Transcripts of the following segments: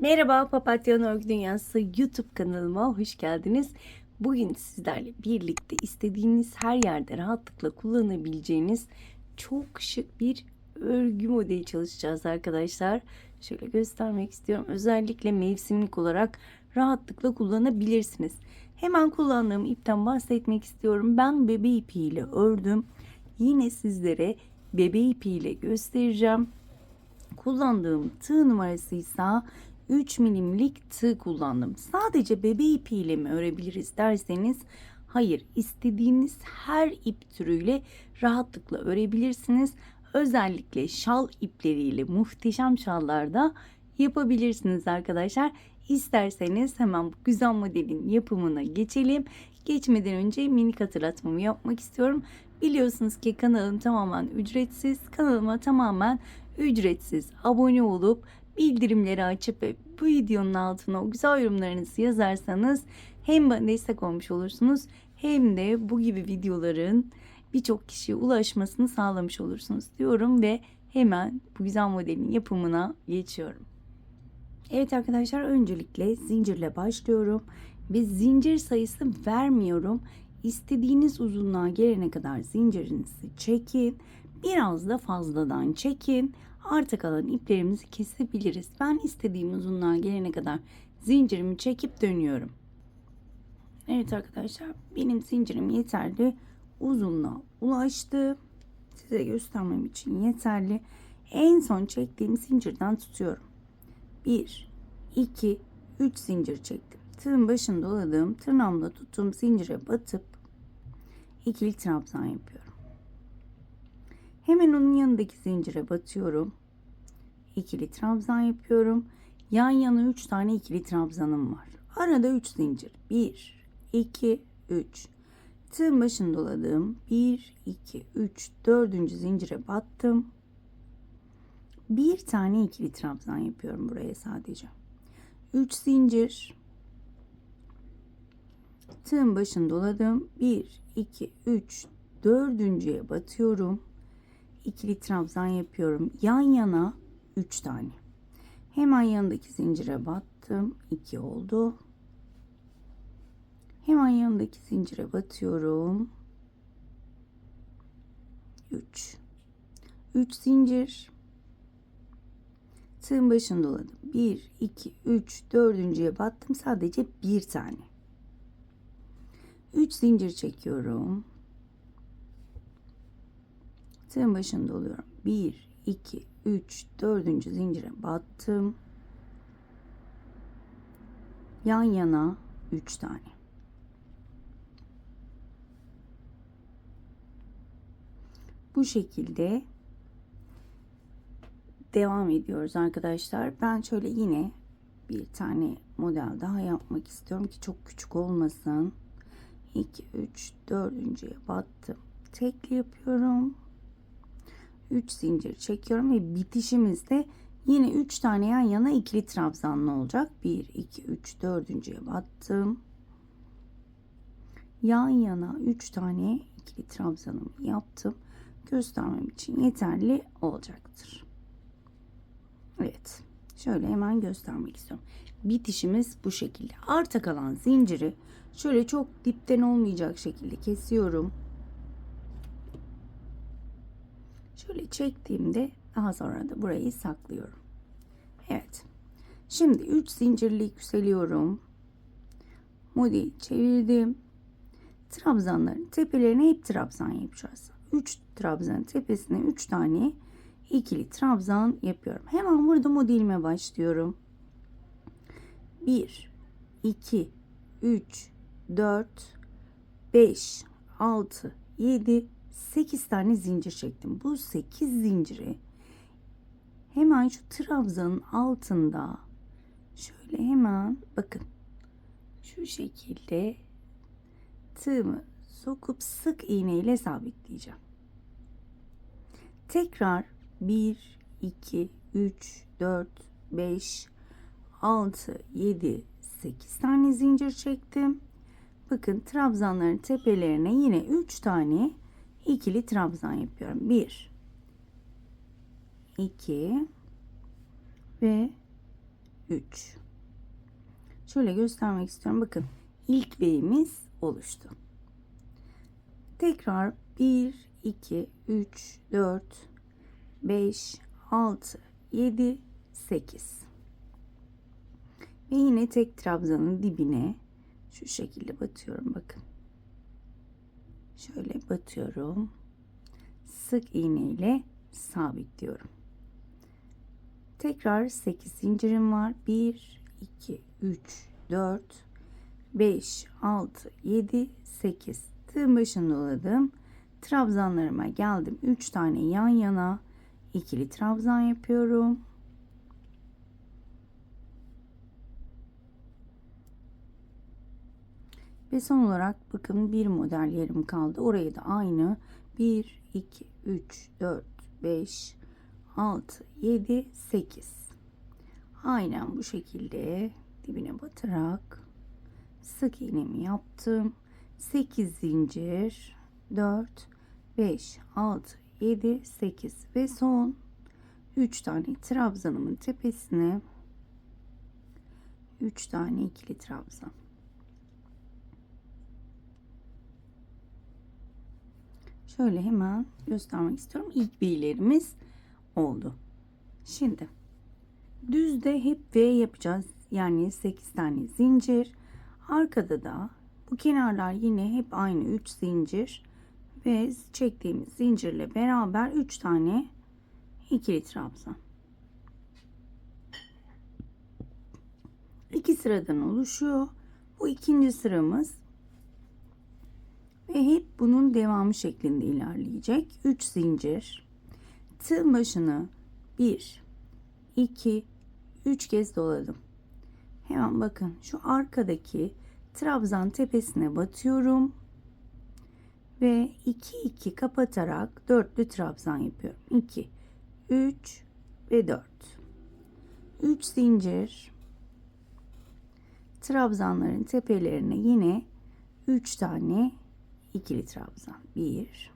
Merhaba Papatya Örgü Dünyası YouTube kanalıma hoş geldiniz. Bugün sizlerle birlikte istediğiniz her yerde rahatlıkla kullanabileceğiniz çok şık bir örgü modeli çalışacağız arkadaşlar. Şöyle göstermek istiyorum. Özellikle mevsimlik olarak rahatlıkla kullanabilirsiniz. Hemen kullandığım ipten bahsetmek istiyorum. Ben bebe ipiyle ördüm. Yine sizlere bebe ipiyle göstereceğim. Kullandığım tığ numarası ise 3 milimlik tığ kullandım. Sadece bebe ipiyle mi örebiliriz derseniz hayır istediğiniz her ip türüyle rahatlıkla örebilirsiniz. Özellikle şal ipleriyle muhteşem şallarda yapabilirsiniz arkadaşlar. İsterseniz hemen bu güzel modelin yapımına geçelim. Geçmeden önce minik hatırlatmamı yapmak istiyorum. Biliyorsunuz ki kanalım tamamen ücretsiz. Kanalıma tamamen ücretsiz abone olup bildirimleri açıp ve bu videonun altına o güzel yorumlarınızı yazarsanız hem bana destek olmuş olursunuz hem de bu gibi videoların birçok kişiye ulaşmasını sağlamış olursunuz diyorum ve hemen bu güzel modelin yapımına geçiyorum. Evet arkadaşlar öncelikle zincirle başlıyorum ve zincir sayısı vermiyorum. İstediğiniz uzunluğa gelene kadar zincirinizi çekin. Biraz da fazladan çekin. Arta kalan iplerimizi kesebiliriz. Ben istediğim uzunluğa gelene kadar zincirimi çekip dönüyorum. Evet arkadaşlar benim zincirim yeterli uzunluğa ulaştı. Size göstermem için yeterli. En son çektiğim zincirden tutuyorum. 1, 2, 3 zincir çektim. Tığın başını doladığım tırnağımla tuttuğum zincire batıp ikili trabzan yapıyorum. Hemen onun yanındaki zincire batıyorum. İkili trabzan yapıyorum. Yan yana 3 tane ikili trabzanım var. Arada 3 zincir. 1, 2, 3. Tığın başını doladım. 1, 2, 3, 4. zincire battım. Bir tane ikili trabzan yapıyorum buraya sadece. 3 zincir. Tığın başını doladım. 1, 2, 3, dördüncüye batıyorum. İkili trabzan yapıyorum. Yan yana 3 tane. Hemen yanındaki zincire battım. 2 oldu. Hemen yanındaki zincire batıyorum. 3. 3 zincir. Tığın başını doladım. 1, 2, 3, dördüncüye battım. Sadece bir tane. 3 zincir çekiyorum. Tığın başını doluyorum. 1, 2, 3, 4. zincire battım. Yan yana 3 tane. Bu şekilde devam ediyoruz arkadaşlar. Ben şöyle yine bir tane model daha yapmak istiyorum ki çok küçük olmasın. 2 3 4.'ye battım. Tekli yapıyorum. 3 zincir çekiyorum ve bitişimizde yine 3 tane yan yana ikili trabzanlı olacak. 1 2 3 4.'ye battım. Yan yana 3 tane ikili trabzanımı yaptım. Göstermem için yeterli olacaktır. Evet. Şöyle hemen göstermek istiyorum. Bitişimiz bu şekilde. Arta kalan zinciri şöyle çok dipten olmayacak şekilde kesiyorum. Şöyle çektiğimde daha sonra da burayı saklıyorum. Evet. Şimdi 3 zincirli yükseliyorum. Modeli çevirdim. Trabzanların tepelerine hep trabzan yapacağız. 3 trabzanın tepesine 3 tane ikili trabzan yapıyorum. Hemen burada modelime başlıyorum. 1 2 3 4 5 6 7 8 tane zincir çektim. Bu 8 zinciri hemen şu trabzanın altında şöyle hemen bakın şu şekilde tığımı sokup sık iğne ile sabitleyeceğim. Tekrar 1 2 3 4 5 6 7 8 tane zincir çektim. Bakın trabzanların tepelerine yine 3 tane ikili trabzan yapıyorum. 1 2 ve 3. Şöyle göstermek istiyorum. Bakın ilk B'imiz oluştu. Tekrar 1, 2, 3, 4, 5, 6, 7, 8. Ve yine tek trabzanın dibine şu şekilde batıyorum bakın. Şöyle batıyorum. Sık iğne ile sabitliyorum. Tekrar 8 zincirim var. 1, 2, 3, 4, 5, 6, 7, 8. Tığın başını doladım. Trabzanlarıma geldim. 3 tane yan yana ikili trabzan yapıyorum. Ve son olarak bakın bir model yerim kaldı. Orayı da aynı 1, 2, 3, 4, 5, 6, 7, 8. Aynen bu şekilde dibine batarak sık iğnemi yaptım. 8 zincir 4, 5, 6, 7, 8 ve son 3 tane trabzanımın tepesine 3 tane ikili trabzan. Şöyle hemen göstermek istiyorum. İlk birlerimiz oldu. Şimdi düzde hep V yapacağız. Yani 8 tane zincir. Arkada da bu kenarlar yine hep aynı 3 zincir ve çektiğimiz zincirle beraber 3 tane ikili trabzan. İki sıradan oluşuyor. Bu ikinci sıramız ve hep bunun devamı şeklinde ilerleyecek. 3 zincir. Tığ başını 1 2 3 kez doladım. Hemen bakın şu arkadaki trabzan tepesine batıyorum. Ve 2 2 kapatarak dörtlü trabzan yapıyorum. 2 3 ve 4. 3 zincir trabzanların tepelerine yine 3 tane ikili trabzan. 1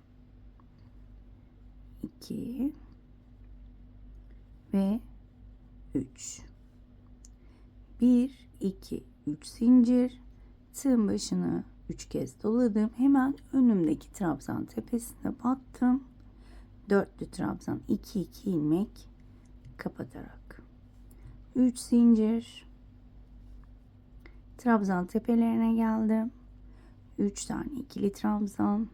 2 ve 3 1 2 3 zincir tığın başını 3 kez doladım. Hemen önümdeki trabzan tepesine battım. Dörtlü trabzan 2 2 ilmek kapatarak 3 zincir trabzan tepelerine geldim. 3 tane ikili trabzan.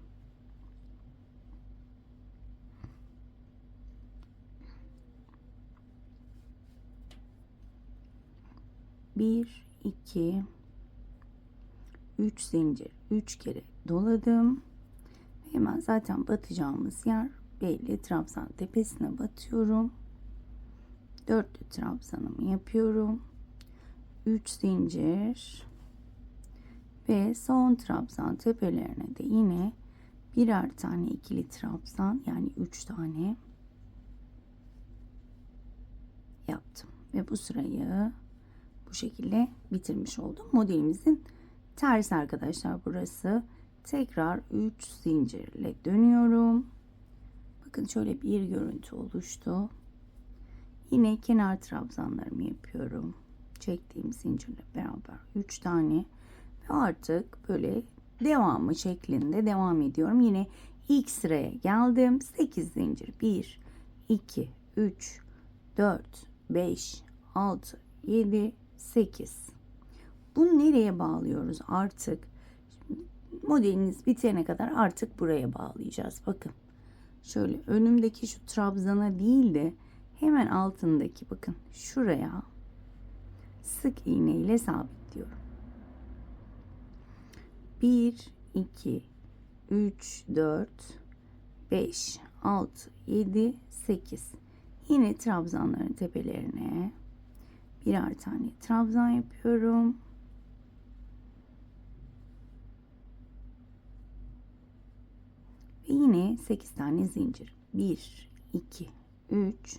Bir, iki, üç zincir, üç kere doladım. Hemen zaten batacağımız yer belli. Trabzan tepesine batıyorum. Dörtlü trabzanımı yapıyorum. Üç zincir ve son trabzan tepelerine de yine birer tane ikili trabzan yani üç tane yaptım. Ve bu sırayı bu şekilde bitirmiş oldum. Modelimizin ters arkadaşlar burası. Tekrar 3 zincirle dönüyorum. Bakın şöyle bir görüntü oluştu. Yine kenar trabzanlarımı yapıyorum. Çektiğim zincirle beraber 3 tane artık böyle devamı şeklinde devam ediyorum. Yine ilk sıraya geldim. 8 zincir. 1, 2, 3, 4, 5, 6, 7, 8. Bunu nereye bağlıyoruz artık? Modeliniz bitene kadar artık buraya bağlayacağız. Bakın. Şöyle önümdeki şu trabzana değil de hemen altındaki bakın şuraya sık iğne ile sabitliyorum. 1, 2, 3, 4, 5, 6, 7, 8. Yine trabzanların tepelerine birer tane trabzan yapıyorum. Ve yine 8 tane zincir. 1, 2, 3,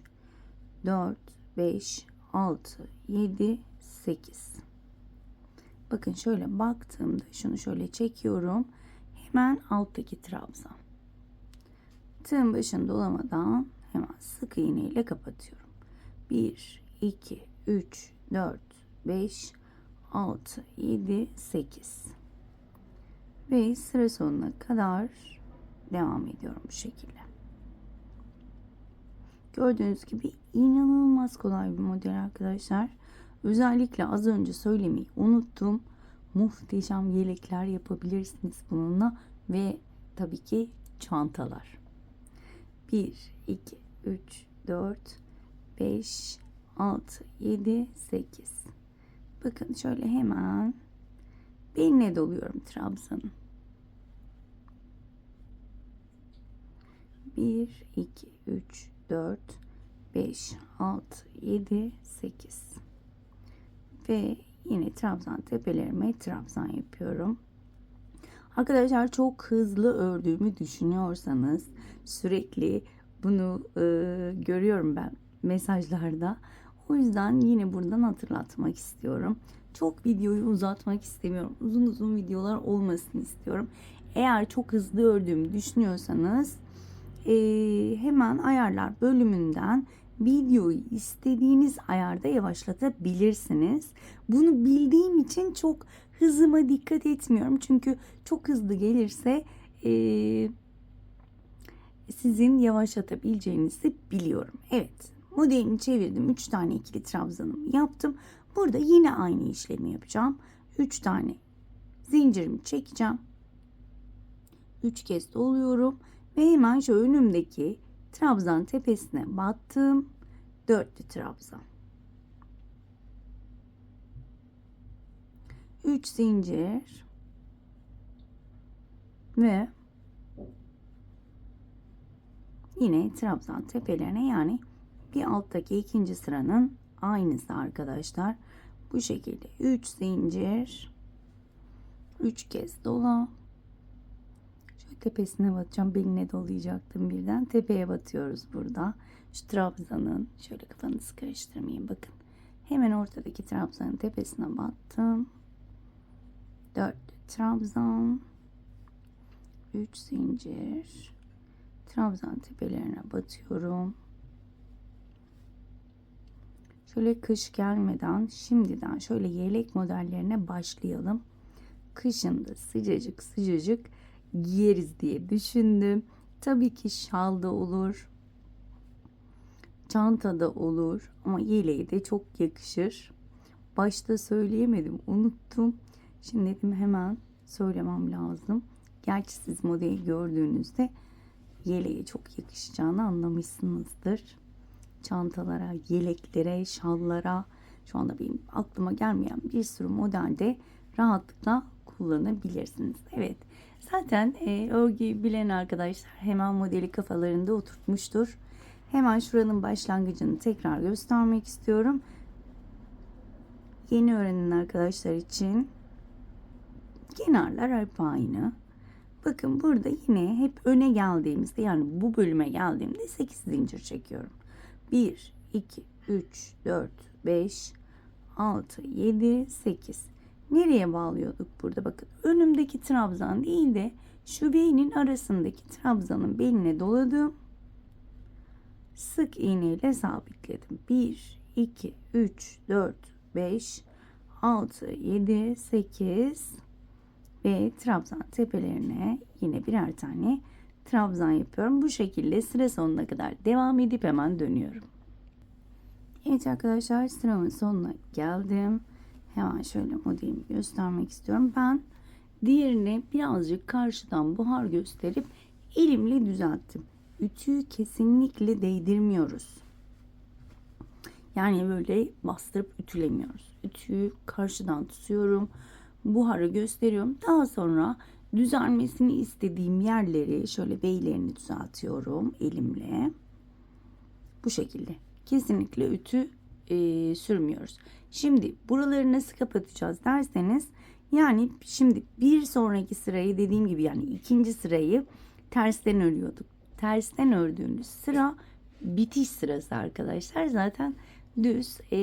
4, 5, 6, 7, 8. Bakın şöyle baktığımda şunu şöyle çekiyorum. Hemen alttaki trabzan. Tığın başını dolamadan hemen sık iğne ile kapatıyorum. 1, 2, 3, 4, 5, 6, 7, 8. Ve sıra sonuna kadar devam ediyorum bu şekilde. Gördüğünüz gibi inanılmaz kolay bir model arkadaşlar. Özellikle az önce söylemeyi unuttum. Muhteşem yelekler yapabilirsiniz bununla ve tabii ki çantalar. 1, 2, 3, 4, 5, 6, 7, 8. Bakın şöyle hemen beline doluyorum trabzanın. 1, 2, 3, 4, 5, 6, 7, 8. Ve yine trabzan tepelerime trabzan yapıyorum. Arkadaşlar çok hızlı ördüğümü düşünüyorsanız sürekli bunu e, görüyorum ben mesajlarda. O yüzden yine buradan hatırlatmak istiyorum. Çok videoyu uzatmak istemiyorum. Uzun uzun videolar olmasını istiyorum. Eğer çok hızlı ördüğümü düşünüyorsanız e, hemen ayarlar bölümünden videoyu istediğiniz ayarda yavaşlatabilirsiniz. Bunu bildiğim için çok hızıma dikkat etmiyorum. Çünkü çok hızlı gelirse e, sizin yavaşlatabileceğinizi biliyorum. Evet modelini çevirdim. 3 tane ikili trabzanımı yaptım. Burada yine aynı işlemi yapacağım. 3 tane zincirimi çekeceğim. 3 kez doluyorum ve hemen şu önümdeki trabzan tepesine battım. Dörtlü trabzan. 3 zincir ve yine trabzan tepelerine yani bir alttaki ikinci sıranın aynısı arkadaşlar. Bu şekilde 3 zincir 3 kez dola tepesine batacağım. Beline dolayacaktım birden. Tepeye batıyoruz burada. Şu trabzanın şöyle kafanızı karıştırmayın bakın. Hemen ortadaki trabzanın tepesine battım. 4 trabzan 3 zincir trabzan tepelerine batıyorum. Şöyle kış gelmeden şimdiden şöyle yelek modellerine başlayalım. Kışın da sıcacık sıcacık giyeriz diye düşündüm. Tabii ki şal da olur. Çanta da olur ama yeleği de çok yakışır. Başta söyleyemedim, unuttum. Şimdi dedim hemen söylemem lazım. Gerçi siz modeli gördüğünüzde yeleğe çok yakışacağını anlamışsınızdır. Çantalara, yeleklere, şallara şu anda benim aklıma gelmeyen bir sürü modelde rahatlıkla kullanabilirsiniz. Evet zaten e, örgüyü bilen arkadaşlar hemen modeli kafalarında oturtmuştur. Hemen şuranın başlangıcını tekrar göstermek istiyorum. Yeni öğrenen arkadaşlar için kenarlar hep aynı. Bakın burada yine hep öne geldiğimizde yani bu bölüme geldiğimde 8 zincir çekiyorum. 1, 2, 3, 4, 5, 6, 7, 8. Nereye bağlıyorduk burada? Bakın önümdeki trabzan değil de şu beynin arasındaki trabzanın beline doladım. Sık iğne ile sabitledim. 1, 2, 3, 4, 5, 6, 7, 8 ve trabzan tepelerine yine birer tane trabzan yapıyorum. Bu şekilde sıra sonuna kadar devam edip hemen dönüyorum. Evet arkadaşlar sıramın sonuna geldim. Hemen şöyle modelimi göstermek istiyorum. Ben diğerini birazcık karşıdan buhar gösterip elimle düzelttim. Ütüyü kesinlikle değdirmiyoruz. Yani böyle bastırıp ütülemiyoruz. Ütüyü karşıdan tutuyorum. Buharı gösteriyorum. Daha sonra düzelmesini istediğim yerleri şöyle beylerini düzeltiyorum elimle. Bu şekilde. Kesinlikle ütü e, sürmüyoruz. Şimdi buraları nasıl kapatacağız derseniz yani şimdi bir sonraki sırayı dediğim gibi yani ikinci sırayı tersten örüyorduk. Tersten ördüğünüz sıra bitiş sırası arkadaşlar. Zaten düz e,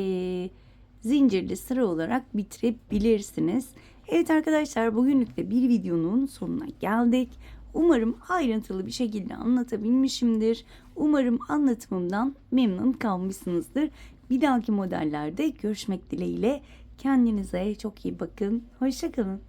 zincirli sıra olarak bitirebilirsiniz. Evet arkadaşlar bugünlük de bir videonun sonuna geldik. Umarım ayrıntılı bir şekilde anlatabilmişimdir. Umarım anlatımımdan memnun kalmışsınızdır. Bir dahaki modellerde görüşmek dileğiyle. Kendinize çok iyi bakın. Hoşçakalın.